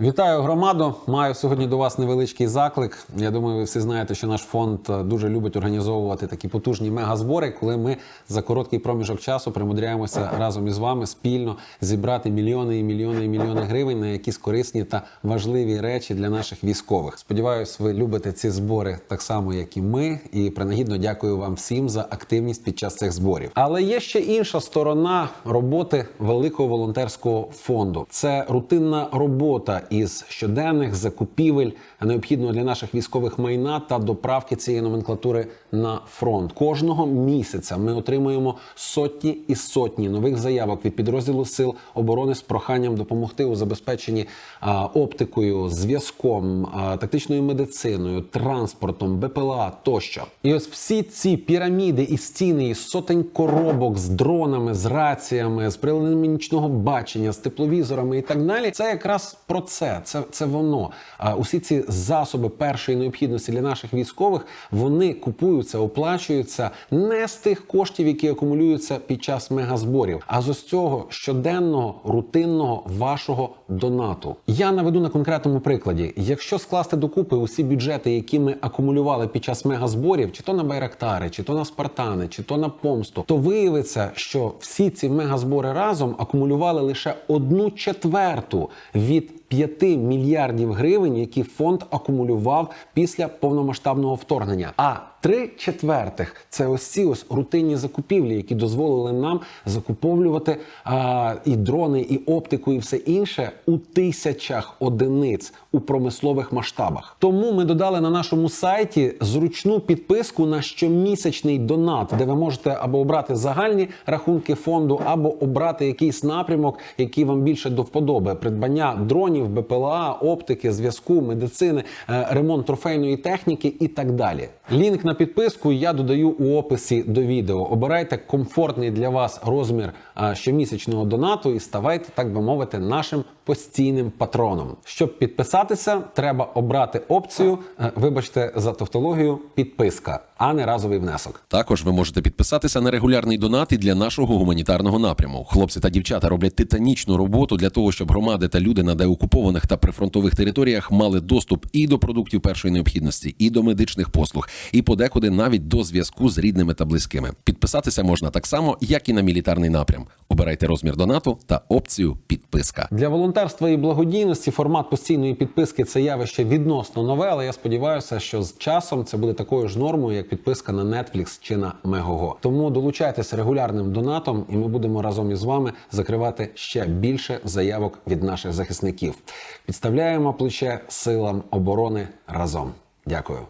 Вітаю громаду. Маю сьогодні до вас невеличкий заклик. Я думаю, ви всі знаєте, що наш фонд е, дуже любить організовувати такі потужні мегазбори, коли ми за короткий проміжок часу примудряємося разом із вами спільно зібрати мільйони і мільйони і мільйони гривень на якісь корисні та важливі речі для наших військових. Сподіваюсь, ви любите ці збори так само, як і ми. І принагідно дякую вам всім за активність під час цих зборів. Але є ще інша сторона роботи великого волонтерського фонду. Це рутинна робота із щоденних закупівель необхідного для наших військових майна та доправки цієї номенклатури на фронт. Кожного місяця ми отримуємо сотні і сотні нових заявок від підрозділу сил оборони з проханням допомогти у забезпеченні оптикою, зв'язком, тактичною медициною, транспортом, БПЛА тощо. І ось всі ці піраміди і стіни із сотень коробок з дронами, з раціями, з приладами нічного бачення, з тепловізорами і так далі. Це якраз про це. Це, це воно. А, усі ці засоби першої необхідності для наших військових вони купуються, оплачуються не з тих коштів, які акумулюються під час мегазборів, а з ось цього щоденного рутинного вашого донату. Я наведу на конкретному прикладі: якщо скласти докупи усі бюджети, які ми акумулювали під час мегазборів, чи то на байрактари, чи то на спартани, чи то на помсту, то виявиться, що всі ці мегазбори разом акумулювали лише одну четверту від 5 мільярдів гривень, які фонд акумулював після повномасштабного вторгнення. А три четвертих це ось ці ось рутинні закупівлі, які дозволили нам закуповлювати а, і дрони, і оптику, і все інше у тисячах одиниць у промислових масштабах. Тому ми додали на нашому сайті зручну підписку на щомісячний донат, де ви можете або обрати загальні рахунки фонду, або обрати якийсь напрямок, який вам більше до вподоби: придбання дронів, БПЛА, оптики, зв'язку, медицини, е, ремонт трофейної техніки і так далі. Лінк на підписку я додаю у описі до відео. Обирайте комфортний для вас розмір щомісячного донату і ставайте, так би мовити, нашим постійним патроном. Щоб підписатися, треба обрати опцію, е, вибачте за тавтологію, підписка, а не разовий внесок. Також ви можете підписатися на регулярний донат і для нашого гуманітарного напряму. Хлопці та дівчата роблять титанічну роботу для того, щоб громади та люди на деокупованих та прифронтових територіях мали доступ і до продуктів першої необхідності, і до медичних послуг, і подекуди навіть до зв'язку з рідними та близькими. Підписатися можна так само, як і на мілітарний напрям. Обирайте розмір донату та опцію підписка. Для волонтерства і благодійності формат постійної підписки це явище відносно нове, але я сподіваюся, що з часом це буде такою ж нормою, як підписка на Netflix чи на Megogo. Тому долучайтеся регулярним донатом, і ми будемо разом із вами закривати ще більше заявок від наших захисників. Підставляємо плече силам оборони разом. Дякую.